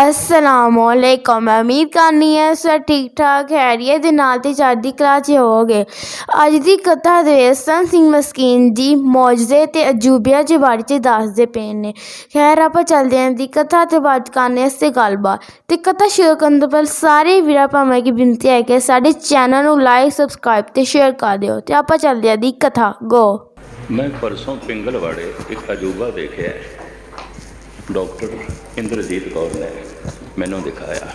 ਅਸਲਾਮੁਅਲੈਕੁਮ ਮੈਂ ਉਮੀਦ ਕਰਨੀ ਹੈ ਸਭ ਠੀਕ ਠਾਕ ਖੈਰੀਅਤ ਦੇ ਨਾਲ ਤੇ ਚੜ੍ਹਦੀ ਕਲਾ 'ਚ ਹੋਵੋਗੇ। ਅੱਜ ਦੀ ਕਥਾ ਦੇ ਵਿੱਚ ਸੰਤ ਸਿੰਘ ਮਸਕੀਨ ਜੀ ਮੌਜਜ਼ੇ ਤੇ ਅਜੂਬਿਆਂ ਦੇ ਬਾਰੇ 'ਚ ਦੱਸਦੇ ਪਏ ਨੇ। ਖੈਰ, ਆਪਾਂ ਚੱਲਦੇ ਹਾਂ ਦੀ ਕਥਾ ਤੇ ਬਾਤ ਕਰਨੇ ਵਾਸਤੇ ਗੱਲਬਾਤ। ਤੇ ਕਥਾ ਸ਼ੁਰੂ ਕਰਨ ਤੋਂ ਪਹਿਲਾਂ ਸਾਰੇ ਵੀਰਾਂ ਭਾਵੇਂ ਕਿ ਬੇਨਤੀ ਹੈ ਕਿ ਸਾਡੇ ਚੈਨਲ ਨੂੰ ਲਾਈਕ ਸਬਸਕ੍ਰਾਈਬ ਤੇ ਸ਼ੇਅਰ ਕਰ ਦਿਓ। ਤੇ ਆਪਾਂ ਚੱਲਦੇ ਹਾਂ ਦੀ ਕਥਾ। ਗੋ ਮੈਂ ਪਰਸੋਂ ਪਿੰਗਲਵਾੜੇ ਇੱਕ ਅਜੂਬਾ ਦੇਖਿਆ ਡਾਕਟਰ ਇੰਦਰਜੀਤ ਕੌਰ ਨੇ ਮੈਨੂੰ ਦਿਖਾਇਆ।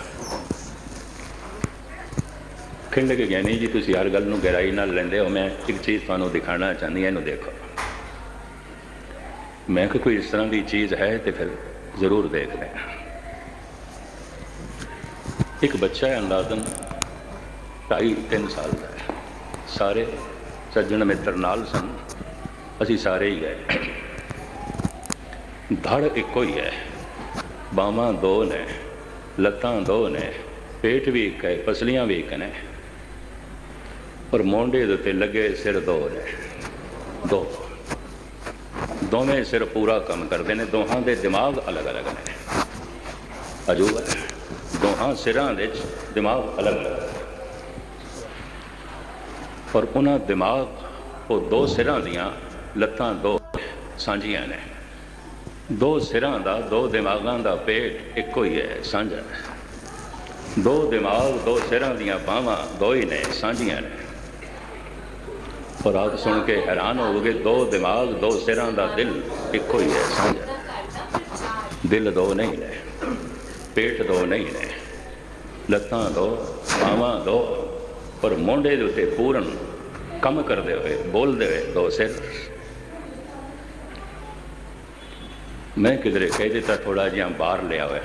ਖਿੰਡ ਕੇ ਗਿਆਨੀ ਜੀ, ਤੁਸੀਂ ਹਰ ਗੱਲ ਨੂੰ ਗਹਿਰਾਈ ਨਾਲ ਲੈਂਦੇ ਹੋ। ਮੈਂ ਇੱਕ ਚੀਜ਼ ਤੁਹਾਨੂੰ ਦਿਖਾਣਾ ਚਾਹੁੰਦੀ ਹਾਂ, ਇਹਨੂੰ ਦੇਖੋ। ਮੈਂ ਕਿ ਕੋਈ ਇਸ ਤਰ੍ਹਾਂ ਦੀ ਚੀਜ਼ ਹੈ ਤੇ ਫਿਰ ਜ਼ਰੂਰ ਦੇਖਦੇ ਹਾਂ। ਇੱਕ ਬੱਚਾ ਹੈ ਅੰਦਾਜ਼ਨ ਢਾਈ ਤਿੰਨ ਸਾਲ ਦਾ ਹੈ। ਸਾਰੇ ਸੱਜਣ ਮਿੱਤਰ ਨਾਲ ਸਨ। ਅਸੀਂ ਸਾਰੇ ਹੀ ਗਏ। ਧੜ ਇੱਕੋ ਹੀ ਹੈ। ਬਾਹਾਂ ਦੋ ਨੇ, ਲੱਤਾਂ ਦੋ ਨੇ, ਪੇਟ ਵੀ ਇੱਕ ਹੈ, ਪਸਲੀਆਂ ਵੀ ਇੱਕ ਨੇ। ਪਰ ਮੋਢੇ ਦੇ ਉੱਤੇ ਲੱਗੇ ਸਿਰ ਦੋ ਨੇ। ਦੋ। ਦੋਵੇਂ ਸਿਰ ਪੂਰਾ ਕੰਮ ਕਰਦੇ ਨੇ, ਦੋਹਾਂ ਦੇ ਦਿਮਾਗ ਅਲੱਗ-ਅਲੱਗ ਨੇ। ਅਜੂਬਾ ਹੈ। ਦੋਹਾਂ ਸਿਰਾਂ ਦੇ ਦਿਮਾਗ ਅਲੱਗ-ਅਲੱਗ ਪਰ ਉਹਨਾਂ ਦਿਮਾਗ, ਉਹ ਦੋ ਸਿਰਾਂ ਦੀਆਂ ਲੱਤਾਂ ਦੋ ਸਾਂਝੀਆਂ ਨੇ। ਦੋ ਸਿਰਾਂ ਦਾ, ਦੋ ਦਿਮਾਗਾਂ ਦਾ ਪੇਟ ਇੱਕੋ ਹੀ ਹੈ, ਸਾਂਝਾ ਹੈ। ਦੋ ਦਿਮਾਗ, ਦੋ ਸਿਰਾਂ ਦੀਆਂ ਬਾਹਾਂ ਦੋ ਹੀ ਨੇ, ਸਾਂਝੀਆਂ ਨੇ। ਪਰ ਆਪ ਸੁਣ ਕੇ ਹੈਰਾਨ ਹੋਵੋਗੇ, ਦੋ ਦਿਮਾਗ, ਦੋ ਸਿਰਾਂ ਦਾ ਦਿਲ ਇੱਕੋ ਹੀ ਹੈ, ਸਾਂਝਾ ਦਿਲ ਦੋ ਨਹੀਂ ਨੇ, ਪੇਟ ਦੋ ਨਹੀਂ ਨੇ, ਲੱਤਾਂ ਦੋ, ਬਾਹਾਂ ਦੋ ਪਰ ਮੋਢੇ ਦੇ ਉੱਤੇ ਪੂਰਨ ਕੰਮ ਕਰਦੇ ਹੋਏ, ਬੋਲਦੇ ਹੋਏ ਦੋ ਸਿਰ। ਮੈਂ ਕਿਧਰੇ ਕਹਿ ਦਿੱਤਾ ਥੋੜਾ ਜਿਹਾ ਬਾਹਰ ਲਿਆ ਹੋਇਆ।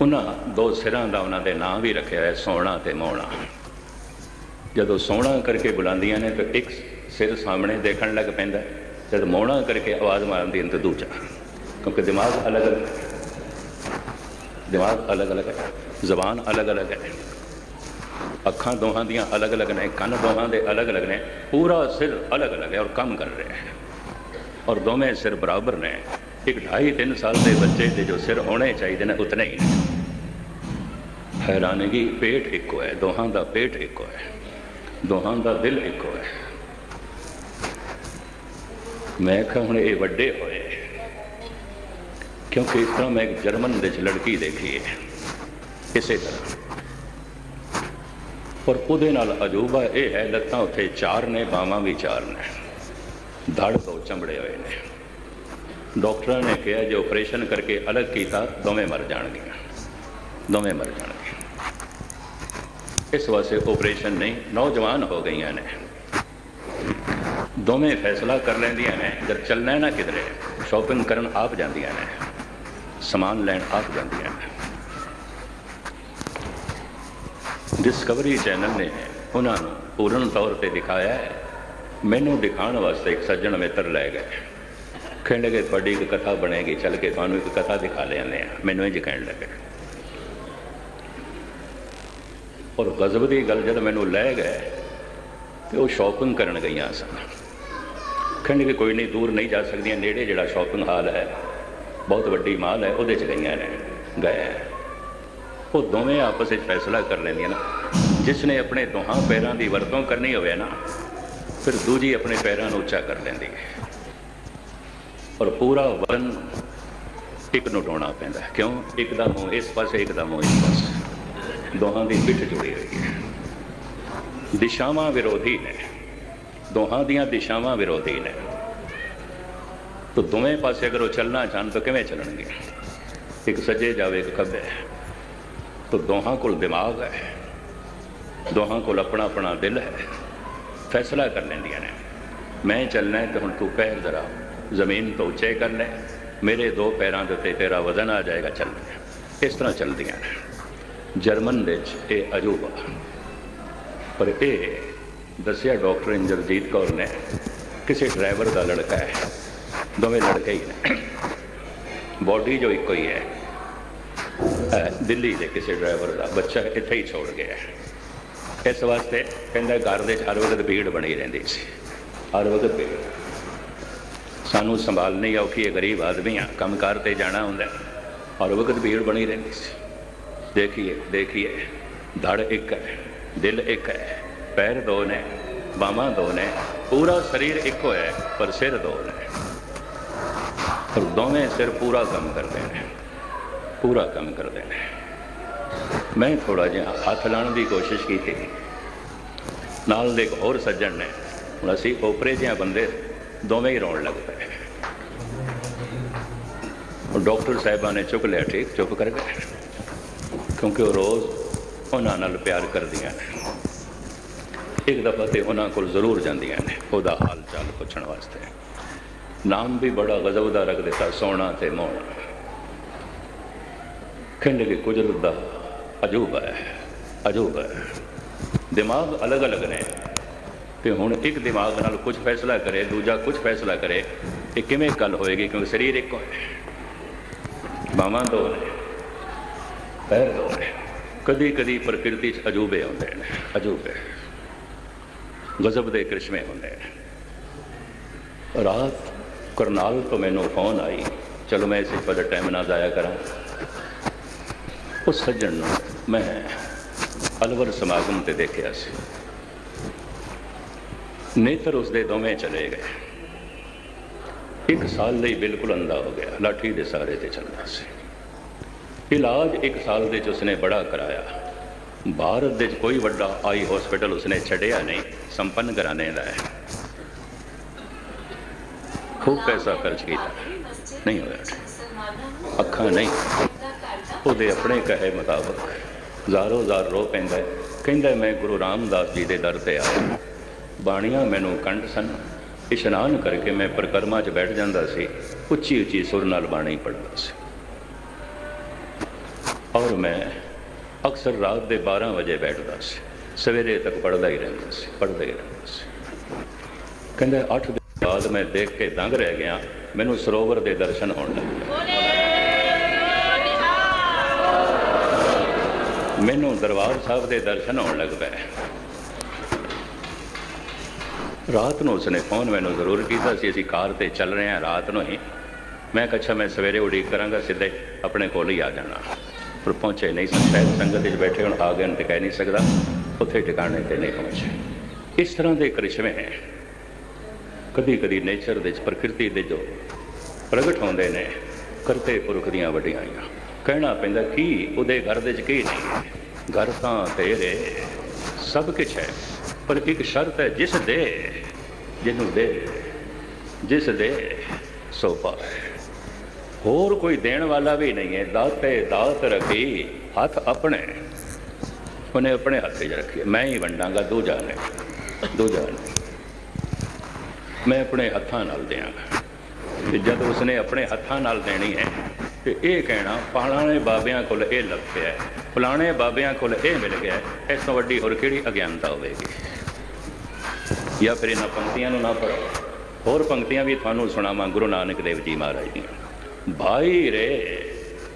ਉਹਨਾਂ ਦੋ ਸਿਰਾਂ ਦਾ ਉਹਨਾਂ ਦੇ ਨਾਂ ਵੀ ਰੱਖਿਆ ਹੈ ਸੋਹਣਾ ਤੇ ਮੋਹਣਾ। ਜਦੋਂ ਸੋਹਣਾ ਕਰਕੇ ਬੁਲਾਉਂਦੀਆਂ ਨੇ, ਤਾਂ ਇੱਕ ਸਿਰ ਸਾਹਮਣੇ ਦੇਖਣ ਲੱਗ ਪੈਂਦਾ। ਜਦ ਮੋਹਣਾ ਕਰਕੇ ਆਵਾਜ਼ ਮਾਰਦੀ ਹੈ ਤਾਂ ਦੂਜਾ। ਕਿਉਂਕਿ ਦਿਮਾਗ ਅਲੱਗ ਅਲੱਗ ਦਿਮਾਗ ਅਲੱਗ ਅਲੱਗ ਹੈ। ਜ਼ਬਾਨ ਅਲੱਗ ਅਲੱਗ ਹੈ। ਅੱਖਾਂ ਦੋਹਾਂ ਦੀਆਂ ਅਲੱਗ ਅਲੱਗ ਨੇ, ਕੰਨ ਦੋਹਾਂ ਦੇ ਅਲੱਗ ਅਲੱਗ ਨੇ। ਪੂਰਾ ਸਿਰ ਅਲੱਗ ਅਲੱਗ ਹੈ ਔਰ ਕੰਮ ਕਰ ਰਿਹਾ ਹੈ। ਔਰ ਦੋਵੇਂ ਸਿਰ ਬਰਾਬਰ ਨੇ। ਇੱਕ ਢਾਈ ਤਿੰਨ ਸਾਲ ਦੇ ਬੱਚੇ ਦੇ ਜੋ ਸਿਰ ਹੋਣੇ ਚਾਹੀਦੇ ਨੇ, ਉਤਨੇ ਹੀ ਹੈਰਾਨਗੀ ਪੇਟ ਇੱਕੋ ਹੈ, ਦੋਹਾਂ ਦਾ ਪੇਟ ਇੱਕੋ ਹੈ। ਦੋਹਾਂ ਦਾ ਦਿਲ ਇੱਕੋ ਹੈ। ਮੈਂ ਕਿਹਾ, ਹੁਣ ਇਹ ਵੱਡੇ ਹੋਏ ਕਿਉਂਕਿ ਇਸ ਤਰ੍ਹਾਂ ਮੈਂ ਇੱਕ ਜਰਮਨ ਦੇ ਵਿੱਚ ਲੜਕੀ ਦੇਖੀ ਹੈ। ਇਸੇ ਤਰ੍ਹਾਂ। ਪਰ ਉਹਦੇ ਨਾਲ ਅਜੂਬਾ ਇਹ ਹੈ, ਲੱਤਾਂ ਉੱਥੇ ਚਾਰ ਨੇ, ਬਾਹਾਂ ਵੀ ਚਾਰ ਨੇ। ਧੜ ਤੋਂ ਚਮੜੇ ਹੋਏ ਨੇ। ਡਾਕਟਰਾਂ ਨੇ ਕਿਹਾ ਜੇ ਆਪਰੇਸ਼ਨ ਕਰਕੇ ਅਲੱਗ ਕੀਤਾ, ਦੋਵੇਂ ਮਰ ਜਾਣਗੀਆਂ। ਦੋਵੇਂ ਮਰ ਜਾਣਗੀਆਂ। ਇਸ ਵਾਸਤੇ ਆਪਰੇਸ਼ਨ ਨਹੀਂ, ਨੌਜਵਾਨ ਹੋ ਗਈਆਂ ਨੇ। ਦੋਵੇਂ ਫੈਸਲਾ ਕਰ ਲੈਂਦੀਆਂ ਨੇ, ਜਦ ਚੱਲਣਾ ਨਾ ਕਿਧਰੇ, ਸ਼ਾਪਿੰਗ ਕਰਨ ਆਪ ਜਾਂਦੀਆਂ ਨੇ, ਸਮਾਨ ਲੈਣ ਆਪ ਜਾਂਦੀਆਂ ਨੇ। ਡਿਸਕਵਰੀ ਚੈਨਲ ਨੇ ਉਹਨਾਂ ਨੂੰ ਪੂਰਨ ਤੌਰ ਤੇ ਦਿਖਾਇਆ ਹੈ। ਮੈਨੂੰ ਦਿਖਾਉਣ ਵਾਸਤੇ ਇੱਕ ਸੱਜਣ ਮਿੱਤਰ ਲੈ ਗਏ। ਕਹਿੰਦੇ ਕਿ ਤੁਹਾਡੀ ਇੱਕ ਕਥਾ ਬਣੇਗੀ, ਚੱਲ ਕੇ ਤੁਹਾਨੂੰ ਇੱਕ ਕਥਾ ਦਿਖਾ ਲਿਆਉਂਦੇ ਆ ਮੈਨੂੰ ਇਹ ਕਹਿਣ ਲੱਗੇ। ਔਰ ਗਜ਼ਬ ਦੀ ਗੱਲ ਜਦ ਮੈਨੂੰ ਲੈ ਗਏ, ਤੇ ਉਹ ਸ਼ਾਪਿੰਗ ਕਰਨ ਗਈਆਂ ਸਨ। ਕਹਿੰਦੇ ਕਿ ਕੋਈ ਨਹੀਂ, ਦੂਰ ਨਹੀਂ ਜਾ ਸਕਦੀਆਂ, ਨੇੜੇ ਜਿਹੜਾ ਸ਼ਾਪਿੰਗ ਹਾਲ ਹੈ, ਬਹੁਤ ਵੱਡੀ ਮਾਲ ਹੈ, ਉਹਦੇ ਚ ਗਈਆਂ ਨੇ, ਗਏ ਉਹ ਦੋਵੇਂ ਆਪਸ ਵਿੱਚ ਫੈਸਲਾ ਕਰ ਲੈਂਦੀਆਂ ਨਾ। ਜਿਸ ਨੇ ਆਪਣੇ ਦੋਹਾਂ ਪੈਰਾਂ ਦੀ ਵਰਤੋਂ ਕਰਨੀ ਹੋਵੇ ਨਾ ਫਿਰ ਦੂਜੀ ਆਪਣੇ ਪੈਰਾਂ ਨੂੰ ਉੱਚਾ ਕਰ ਲੈਂਦੀ। ਹੈ ਔਰ ਪੂਰਾ ਵਰਨ ਇੱਕ ਨੂੰ ਢੋਣਾ ਪੈਂਦਾ। ਕਿਉਂ? ਇੱਕ ਦਾ ਮੂੰਹ ਇਸ ਪਾਸੇ, ਇੱਕ ਦਾ ਮੂੰਹ ਇਸ ਪਾਸੇ। ਦੋਹਾਂ ਦੀ ਪਿੱਠ ਜੁੜੀ ਹੋਈ ਹੈ। ਦਿਸ਼ਾਵਾਂ ਵਿਰੋਧੀ ਨੇ। ਦੋਹਾਂ ਦੀਆਂ ਦਿਸ਼ਾਵਾਂ ਵਿਰੋਧੀ ਨੇ। ਤਾਂ ਦੋਵੇਂ ਪਾਸੇ ਅਗਰ ਉਹ ਚੱਲਣਾ ਚਾਹਣ ਤਾਂ ਕਿਵੇਂ ਚੱਲਣਗੇ? ਇੱਕ ਸੱਜੇ ਜਾਵੇ, ਇੱਕ ਖੱਬੇ। ਤਾਂ ਦੋਹਾਂ ਕੋਲ ਦਿਮਾਗ ਹੈ। ਦੋਹਾਂ ਕੋਲ ਆਪਣਾ ਆਪਣਾ ਦਿਲ ਹੈ। ਫੈਸਲਾ ਕਰ ਲੈਂਦੀਆਂ ਨੇ ਮੈਂ ਚੱਲਣਾ ਹੈ ਤੇ ਹੁਣ ਤੂੰ ਪੈਰ ਜ਼ਰਾ ਜ਼ਮੀਨ ਤੋਂ ਉੱਚੇ ਕਰ ਲੈ ਮੇਰੇ ਦੋ ਪੈਰਾਂ ਦੇ ਉੱਤੇ ਤੇਰਾ ਵਜ਼ਨ ਆ ਜਾਏਗਾ ਚੱਲ ਇਸ ਤਰ੍ਹਾਂ ਚੱਲਦੀਆਂ ਨੇ ਜਰਮਨ ਦੇ ਵਿੱਚ ਇਹ ਅਜੂਬਾ ਪਰ ਇਹ ਦੱਸਿਆ ਡਾਕਟਰ ਇੰਦਰਜੀਤ ਕੌਰ ਨੇ ਕਿਸੇ ਡਰਾਈਵਰ ਦਾ ਲੜਕਾ ਹੈ ਦੋਵੇਂ ਲੜਕੇ ਹੀ ਨੇ ਬਾਡੀ ਜੋ ਇੱਕੋ ਹੀ ਹੈ ਅਹ ਦਿੱਲੀ ਦੇ ਕਿਸੇ ਡਰਾਈਵਰ ਦਾ ਬੱਚਾ ਇੱਥੇ ਹੀ ਛੋੜ ਗਿਆ ਹੈ। ਇਸ ਵਾਸਤੇ ਕਹਿੰਦਾ ਘਰ ਦੇ ਹਰ ਵਕਤ ਭੀੜ ਬਣੀ ਰਹਿੰਦੀ ਸੀ। ਹਰ ਵਕਤ ਭੀੜ। ਸਾਨੂੰ ਸੰਭਾਲਣੀ ਔਖੀ ਹੈ, ਗਰੀਬ ਆਦਮੀ ਆ, ਕੰਮਕਾਰ ਤੇ ਜਾਣਾ ਹੁੰਦਾ ਹਰ ਵਕਤ ਭੀੜ ਬਣੀ ਰਹਿੰਦੀ ਸੀ। ਦੇਖੀਏ ਦੇਖੀਏ, ਧੜ ਇੱਕ ਹੈ, ਦਿਲ ਇੱਕ ਹੈ, ਪੈਰ ਦੋ ਨੇ, ਬਾਹਾਂ ਦੋ ਨੇ, ਪੂਰਾ ਸਰੀਰ ਇੱਕ ਹੋਇਆ ਪਰ ਸਿਰ ਦੋ ਨੇ। ਪਰ ਦੋਵੇਂ ਸਿਰ ਪੂਰਾ ਕੰਮ ਕਰਦੇ ਨੇ, ਪੂਰਾ ਕੰਮ ਕਰਦੇ ਨੇ। ਮੈਂ ਥੋੜਾ ਜਿਹਾ ਹੱਥ ਲਾਉਣ ਦੀ ਕੋਸ਼ਿਸ਼ ਕੀਤੀ। ਨਾਲ ਦੇ ਇੱਕ ਹੋਰ ਸੱਜਣ ਨੇ, ਹੁਣ ਅਸੀਂ ਓਪਰੇ ਜਿਹਾ ਬੰਦੇ ਦੋਵੇਂ ਹੀ ਰੋਣ ਲੱਗ ਪਏ। ਉਹ ਡਾਕਟਰ ਸਾਹਿਬਾਂ ਨੇ ਚੁੱਕ ਲਿਆ, ਠੀਕ? ਚੁੱਪ ਕਰ ਗਏ। ਕਿਉਂਕਿ ਉਹ ਰੋਜ਼ ਉਹਨਾਂ ਨਾਲ ਪਿਆਰ ਕਰਦੀਆਂ ਨੇ। ਇੱਕ ਦਫਾ ਤੇ ਉਹਨਾਂ ਕੋਲ ਜ਼ਰੂਰ ਜਾਂਦੀਆਂ ਨੇ, ਉਹਦਾ ਹਾਲ ਚਾਲ ਪੁੱਛਣ ਵਾਸਤੇ। ਨਾਮ ਵੀ ਬੜਾ ਗਜ਼ਬ ਦਾ ਰੱਖ ਦਿੱਤਾ, ਸੋਨਾ ਤੇ ਮੋਹਣਾ। ਖਿੰਡ ਕੇ ਕੁਦਰਤ ਦਾ ਅਜੂਬਾ ਹੈ ਅਜੂਬਾ ਹੈ। ਦਿਮਾਗ ਅਲੱਗ-ਅਲੱਗ ਨੇ ਤੇ ਹੁਣ ਇੱਕ ਦਿਮਾਗ ਨਾਲ ਕੁਝ ਫੈਸਲਾ ਕਰੇ, ਦੂਜਾ ਕੁਝ ਫੈਸਲਾ ਕਰੇ, ਇਹ ਕਿਵੇਂ ਗੱਲ ਹੋਏਗੀ? ਕਿਉਂਕਿ ਸਰੀਰ ਇੱਕੋ ਹੈ। ਬਾਹਾਂ ਦੋ ਨੇ, ਪੈਰ ਦੋ ਨੇ। ਕਦੀ ਕਦੀ ਪ੍ਰਕਿਰਤੀ 'ਚ ਅਜੂਬੇ ਆਉਂਦੇ ਨੇ, ਅਜੂਬੇ। ਗਜ਼ਬ ਦੇ ਕ੍ਰਿਸ਼ਮੇ ਹੁੰਦੇ ਨੇ। ਰਾਤ ਕਰਨਾਲ ਤੋਂ ਮੈਨੂੰ ਫੋਨ ਆਈ, ਚਲੋ ਮੈਂ ਇਸੇ ਪਰ ਟਾਈਮ ਨਾ ਜ਼ਾਇਆ ਕਰਾਂ। ਉਸ ਸੱਜਣ ਨੂੰ ਮੈਂ ਅਲਵਰ ਸਮਾਗਮ ਤੇ ਦੇਖਿਆ ਸੀ। ਨੇਤਰ ਉਸਦੇ ਦੋਵੇਂ ਚਲੇ ਗਏ। ਇੱਕ ਸਾਲ ਲਈ ਬਿਲਕੁਲ ਅੰਧਾ ਹੋ ਗਿਆ, ਲਾਠੀ ਦੇ ਸਾਰੇ ਤੇ ਚੱਲਦਾ ਸੀ। ਇਲਾਜ ਇੱਕ ਸਾਲ ਦੇ ਚ ਉਸਨੇ ਬੜਾ ਕਰਾਇਆ। ਭਾਰਤ ਦੇ ਕੋਈ ਵੱਡਾ ਆਈ ਹਸਪੀਟਲ ਉਸਨੇ ਛੱਡਿਆ ਨਹੀਂ, ਸੰਪੰਨ ਘਰਾਣੇ ਦਾ ਹੈ। ਖੂਬ ਪੈਸਾ ਖਰਚ ਕੀਤਾ। ਨਹੀਂ ਹੋਇਆ। ਅੱਖਾਂ ਨਹੀਂ। ਉਹਦੇ ਆਪਣੇ ਕਹੇ ਮੁਤਾਬਕ ਜ਼ਾਰੋ ਜ਼ਾਰ ਰੋ ਪੈਂਦਾ ਕਹਿੰਦਾ, ਮੈਂ ਗੁਰੂ ਰਾਮਦਾਸ ਜੀ ਦੇ ਦਰ ਤੇ ਆਇਆ ਬਾਣੀਆਂ ਮੈਨੂੰ ਕੰਠ ਸਨ। ਇਸ਼ਨਾਨ ਕਰਕੇ ਮੈਂ ਪ੍ਰਕਰਮਾ 'ਚ ਬੈਠ ਜਾਂਦਾ ਸੀ। ਉੱਚੀ ਉੱਚੀ ਸੁਰ ਨਾਲ ਬਾਣੀ ਪੜ੍ਹਦਾ ਸੀ। ਔਰ ਮੈਂ ਅਕਸਰ ਰਾਤ ਦੇ 12 ਵਜੇ ਬੈਠਦਾ ਸੀ। ਸਵੇਰੇ ਤੱਕ ਪੜ੍ਹਦਾ ਹੀ ਰਹਿੰਦਾ ਸੀ, ਪੜ੍ਹਦਾ ਹੀ ਰਹਿੰਦਾ ਸੀ। ਕਹਿੰਦਾ 8 ਦਿਨ ਬਾਅਦ ਮੈਂ ਦੇਖ ਕੇ ਦੰਗ ਰਹਿ ਗਿਆ। ਮੈਨੂੰ ਸਰੋਵਰ ਦੇ ਦਰਸ਼ਨ ਹੋਣ ਲੱਗੇ। ਮੈਨੂੰ ਦਰਬਾਰ ਸਾਹਿਬ ਦੇ ਦਰਸ਼ਨ ਹੋਣ ਲੱਗ ਪਏ। ਰਾਤ ਨੂੰ ਉਸਨੇ ਫੋਨ ਮੈਨੂੰ ਜ਼ਰੂਰ ਕੀਤਾ ਸੀ, ਅਸੀਂ ਕਾਰ ਤੇ ਚੱਲ ਰਹੇ ਹਾਂ ਰਾਤ ਨੂੰ ਹੀ। ਮੈਂ ਕਿਹਾ, ਅੱਛਾ, ਮੈਂ ਸਵੇਰੇ ਉਡੀਕ ਕਰਾਂਗਾ, ਸਿੱਧੇ ਆਪਣੇ ਕੋਲ ਹੀ ਆ ਜਾਣਾ। ਪਰ ਪਹੁੰਚੇ ਨਹੀਂ ਸਕਦਾ ਸੰਗਤ ਵਿੱਚ ਬੈਠੇ ਹੁਣ ਆ ਗਏ ਤੇ ਕਹਿ ਨਹੀਂ ਸਕਦਾ। ਉੱਥੇ ਟਿਕਾਣੇ ਤੇ ਨਹੀਂ ਪਹੁੰਚੇ। ਇਸ ਤਰ੍ਹਾਂ ਦੇ ਕ੍ਰਿਸ਼ਮੇ ਹੈ। ਕਦੀ ਕਦੀ ਨੇਚਰ ਦੇ ਪ੍ਰਕਿਰਤੀ ਦੇ ਜੋ ਪ੍ਰਗਟ ਹੁੰਦੇ ਨੇ, ਕਰਤੇ ਪੁਰਖ ਦੀਆਂ ਵਡਿਆਈਆਂ ਕਹਿਣਾ ਪੈਂਦਾ, ਕੀ ਉਹਦੇ ਘਰ ਦੇ ਵਿੱਚ ਕੀ ਨਹੀਂ? ਘਰ ਤਾਂ ਤੇਰੇ, ਸਭ ਕੁਝ ਹੈ, ਪਰ ਇੱਕ ਸ਼ਰਤ ਹੈ, ਜਿਸ ਦੇ, ਜਿਹਨੂੰ ਦੇ, ਜਿਸ ਦੇ ਸੋ ਪਾਏ ਹੋਰ ਕੋਈ ਦੇਣ ਵਾਲਾ ਵੀ ਨਹੀਂ ਹੈ, ਦਾਤੇ ਦਾਤ ਰੱਖੀ, ਹੱਥ ਆਪਣੇ, ਉਹਨੇ ਆਪਣੇ ਹੱਥੇ 'ਚ ਰੱਖੀ ਮੈਂ ਹੀ ਵੰਡਾਂਗਾ ਦੂਜਾ ਨੇ ਦੂਜਾ ਨੇ ਮੈਂ ਆਪਣੇ ਹੱਥਾਂ ਨਾਲ ਦੇਵਾਂਗਾ ਤੇ ਜਦ ਉਸਨੇ ਆਪਣੇ ਹੱਥਾਂ ਨਾਲ ਦੇਣੀ ਹੈ ਤੇ ਇਹ ਕਹਿਣਾ ਫਲਾਣੇ ਬਾਬਿਆਂ ਕੋਲ ਇਹ ਲੱਭਿਆ ਹੈ, ਫਲਾਣੇ ਬਾਬਿਆਂ ਕੋਲ ਇਹ ਮਿਲ ਗਿਆ ਇਸ ਤੋਂ ਵੱਡੀ ਹੋਰ ਕਿਹੜੀ ਅਗਿਆਨਤਾ ਹੋਵੇਗੀ? ਜਾਂ ਫਿਰ ਇਹਨਾਂ ਪੰਕਤੀਆਂ ਨੂੰ ਨਾ ਪੜੋ ਹੋਰ ਪੰਕਤੀਆਂ ਵੀ ਤੁਹਾਨੂੰ ਸੁਣਾਵਾਂ ਗੁਰੂ ਨਾਨਕ ਦੇਵ ਜੀ ਮਹਾਰਾਜ ਦੀਆਂ। ਭਾਈ ਰੇ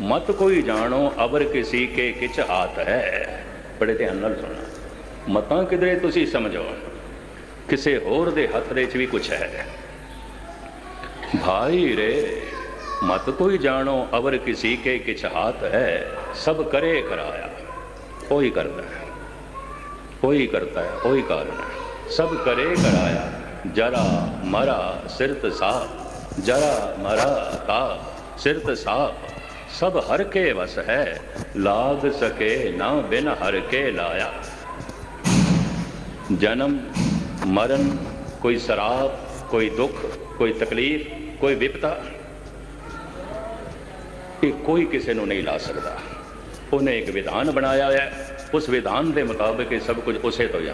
ਮਤ ਕੋਈ ਜਾਣੋ ਅਬਰ ਕਿਸੀ ਕੇ ਕਿਛ ਆਤ ਹੈ। ਬੜੇ ਧਿਆਨ ਨਾਲ ਸੁਣਨਾ ਮਤਾਂ ਕਿਧਰੇ ਤੁਸੀਂ ਸਮਝੋ। ਕਿਸੇ ਹੋਰ ਦੇ ਹੱਥ ਦੇ ਵਿੱਚ ਵੀ ਕੁਝ ਹੈ। ਭਾਈ ਰੇ ਮਤ ਕੋਈ ਜਾਣੋ ਅਵਰ ਕਿਸੀ ਕੇ ਕਿਛ ਹਾਤ ਹੈ ਸਭ ਕਰੇ ਕਰਾਇਆ ਉਹੀ ਕਰਦਾ ਹੈ ਉਹੀ ਕਰਤਾ ਹੈ ਉਹੀ ਕਾਰਨ ਹੈ ਸਭ ਕਰੇ ਕਰਾਇਆ ਜਰਾ ਮਰਾ ਸਿਰਤ ਸਾਹ ਜਰਾ ਮਰਾ ਤਾ ਸਿਰਤ ਸਾਹ ਸਭ ਹਰ ਕੇ ਵਸ ਹੈ ਲਾਗ ਸਕੇ ਨਾ ਬਿਨ ਹਰ ਕੇ ਲਾਇਆ ਜਨਮ ਮਰਨ ਕੋਈ ਸਰਾਪ ਕੋਈ ਦੁੱਖ ਕੋਈ ਤਕਲੀਫ ਕੋਈ ਵਿਪਤਾ ਇਹ ਕੋਈ ਕਿਸੇ ਨੂੰ ਨਹੀਂ ਲਾ ਸਕਦਾ। ਉਹਨੇ ਇੱਕ ਵਿਧਾਨ ਬਣਾਇਆ ਹੋਇਆ ਉਸ ਵਿਧਾਨ ਦੇ ਮੁਤਾਬਕ ਇਹ ਸਭ ਕੁਝ ਉਸੇ ਤੋਂ ਹੀ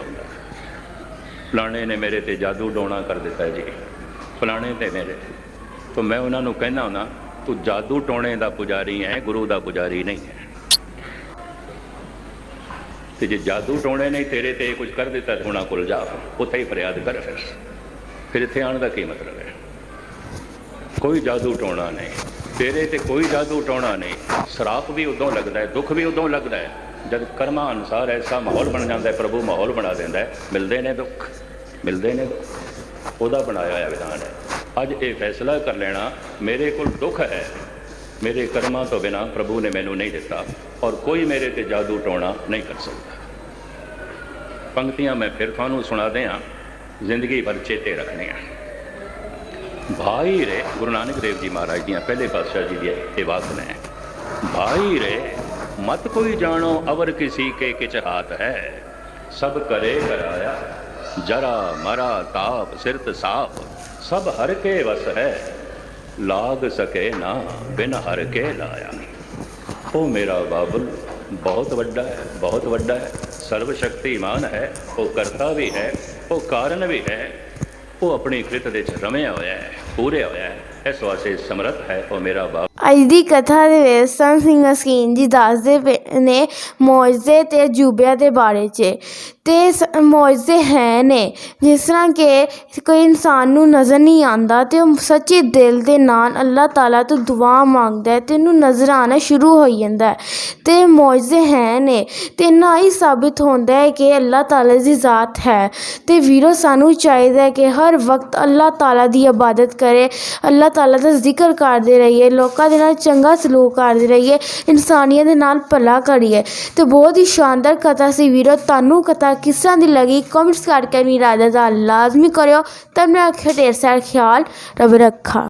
ਫਲਾਣੇ ਨੇ ਮੇਰੇ ਤੇ ਜਾਦੂ ਡੋਣਾ ਕਰ ਦਿੱਤਾ ਜੀ। ਫਲਾਣੇ ਤੇ ਮੇਰੇ ਤਾਂ। ਮੈਂ ਉਹਨਾਂ ਨੂੰ ਕਹਿਣਾ ਹੁੰਦਾ, ਤੂੰ ਜਾਦੂ ਟੋਣੇ ਦਾ ਪੁਜਾਰੀ ਹੈ, ਗੁਰੂ ਦਾ ਪੁਜਾਰੀ ਨਹੀਂ ਹੈ। ਤੇ ਜੇ ਜਾਦੂ ਟੋਣੇ ਨੇ ਤੇਰੇ ਤੇ ਕੁਝ ਕਰ ਦਿੱਤਾ ਤਾਂ ਉਹਨਾਂ ਕੋਲ ਜਾ, ਉੱਥੇ ਹੀ ਫਰਿਆਦ ਕਰ ਫਿਰ। ਫਿਰ ਇੱਥੇ ਆਉਣ ਦਾ ਕੀ ਮਤਲਬ ਹੈ? ਕੋਈ ਜਾਦੂ ਟੋਣਾ ਨਹੀਂ। ਤੇਰੇ ਤੇ ਕੋਈ ਜਾਦੂ ਟੋਣਾ ਨਹੀਂ। ਸਰਾਪ ਵੀ ਉਦੋਂ ਲੱਗਦਾ ਹੈ, ਦੁੱਖ ਵੀ ਉਦੋਂ ਲੱਗਦਾ ਹੈ, ਜਦ ਕਰਮਾਂ ਅਨੁਸਾਰ ਐਸਾ ਮਾਹੌਲ ਬਣ ਜਾਂਦਾ ਹੈ, ਪ੍ਰਭੂ ਮਾਹੌਲ ਬਣਾ ਦਿੰਦਾ ਹੈ। ਮਿਲਦੇ ਨੇ ਦੁੱਖ, ਮਿਲਦੇ ਨੇ ਦੁੱਖ। ਉਹਦਾ ਬਣਾਇਆ ਹੋਇਆ ਵਿਧਾਨ ਹੈ। ਅੱਜ ਇਹ ਫੈਸਲਾ ਕਰ ਲੈਣਾ, ਮੇਰੇ ਕੋਲ ਦੁੱਖ ਹੈ। ਮੇਰੇ ਕਰਮਾਂ ਤੋਂ ਬਿਨਾ ਪ੍ਰਭੂ ਨੇ ਮੈਨੂੰ ਨਹੀਂ ਦਿੱਤਾ ਔਰ ਕੋਈ ਮੇਰੇ ਤੇ ਜਾਦੂ ਟੋਣਾ ਨਹੀਂ ਕਰ ਸਕਦਾ। ਪੰਕਤੀਆਂ ਮੈਂ ਫਿਰ ਤੁਹਾਨੂੰ ਸੁਣਾ ਦਿਆਂ, ਜ਼ਿੰਦਗੀ ਭਰ ਚੇਤੇ ਰੱਖਣੀਆਂ। ਭਾਈ ਰੇ, ਗੁਰੂ ਨਾਨਕ ਦੇਵ ਜੀ ਮਹਾਰਾਜ ਦੀਆਂ ਪਹਿਲੇ ਪਾਤਸ਼ਾਹ ਜੀ ਦੀਆਂ ਇਹ ਬਾਤ ਨੇ। ਭਾਈ ਰੇ, ਮਤ ਕੋਈ ਜਾਣੋ ਅਵਰ ਕਿਸੀ ਕੇ ਕਿਚ ਹਾਥ ਹੈ। ਸਭ ਕਰੇ ਕਰਾਇਆ, ਜਰਾ ਮਰਾ ਤਾਪ, ਸਿਰਤ ਸਾਪ ਸਭ ਹਰ ਕੇ ਵਸ ਹੈ। ਲਾਗ ਸਕੇ ਨਾ, ਬਿਨ ਹਰ ਕੇ ਲਾਇਆ। ਉਹ ਮੇਰਾ ਬਾਬਲ, ਬਹੁਤ ਵੱਡਾ ਹੈ, ਬਹੁਤ ਵੱਡਾ ਹੈ। ਸਰਵ ਸ਼ਕਤੀਮਾਨ ਹੈ, ਉਹ ਕਰਤਾ ਵੀ ਹੈ, ਉਹ ਕਾਰਨ ਵੀ ਹੈ। ਉਹ ਆਪਣੇ ਕ੍ਰਿਤ ਦੇ ਚ ਰਮਿਆ ਹੋਇਆ ਹੈ। ਪੂਰੇ ਹੋਇਆ ਹੈ। ਇਸ ਵਾਸਤੇ ਸਮਰੱਥ ਹੈ ਉਹ ਮੇਰਾ ਬਾਬਲ ਅੱਜ ਦੀ ਕਥਾ ਦੇ ਵਿੱਚ ਸੰਤ ਸਿੰਘ ਮਸਕੀਨ ਜੀ ਦੱਸਦੇ ਪਏ ਨੇ ਮੌਜਜ਼ੇ ਤੇ ਅਜੂਬਿਆਂ ਦੇ ਬਾਰੇ 'ਚ। ਤੇ ਸ- ਮੌਜਜ਼ੇ ਹੈ ਨੇ। ਜਿਸ ਤਰ੍ਹਾਂ ਕਿ ਕੋਈ ਇਨਸਾਨ ਨੂੰ ਨਜ਼ਰ ਨਹੀਂ ਆਉਂਦਾ ਤੇ ਉਹ ਸੱਚੇ ਦਿਲ ਦੇ ਨਾਲ ਅੱਲਾਹ ਤਾਲਾ ਤੋਂ ਦੁਆ ਮੰਗਦਾ ਹੈ ਤੇ ਉਹਨੂੰ ਨਜ਼ਰ ਆਉਣਾ ਸ਼ੁਰੂ ਹੋ ਜਾਂਦਾ ਹੈ। ਤੇ ਮੌਜਜ਼ੇ ਹੈ ਨੇ। ਤੇ ਨਾ ਹੀ ਸਾਬਿਤ ਹੁੰਦਾ ਹੈ ਕਿ ਅੱਲਾਹ ਤਾਲਾ ਦੀ ਜ਼ਾਤ ਹੈ। ਤੇ ਵੀਰੋ, ਸਾਨੂੰ ਚਾਹੀਦਾ ਹੈ ਕਿ ਹਰ ਵਕਤ ਅੱਲਾਹ ਤਾਲਾ ਦੀ ਇਬਾਦਤ ਕਰੇ। ਅੱਲਾਹ ਤਾਲਾ ਦਾ ਜ਼ਿਕਰ ਕਰਦੇ ਰਹੀਏ, ਲੋਕਾਂ ਦੇ ਨਾਲ ਚੰਗਾ ਸਲੂਕ ਕਰਦੇ ਰਹੀਏ, ਇਨਸਾਨੀਅਤ ਦੇ ਨਾਲ ਭਲਾ ਕਰੀਏ। ਤੇ ਬਹੁਤ ਹੀ ਸ਼ਾਨਦਾਰ ਕਥਾ ਸੀ ਵੀਰੋ, ਤੁਹਾਨੂੰ ਕਥਾ ਕਿਸ ਤਰ੍ਹਾਂ ਦੀ ਲੱਗੀ? ਕਮੈਂਟਸ ਕਰਕੇ ਮੇਰਾ ਦਾ ਲਾਜ਼ਮੀ ਕਰਿਓ। ਤਬ ਮੈਂ ਆਖਿਆ ਢੇਰ ਸਾਰਾ ਖਿਆਲ ਰੱਬ ਰੱਖਾ।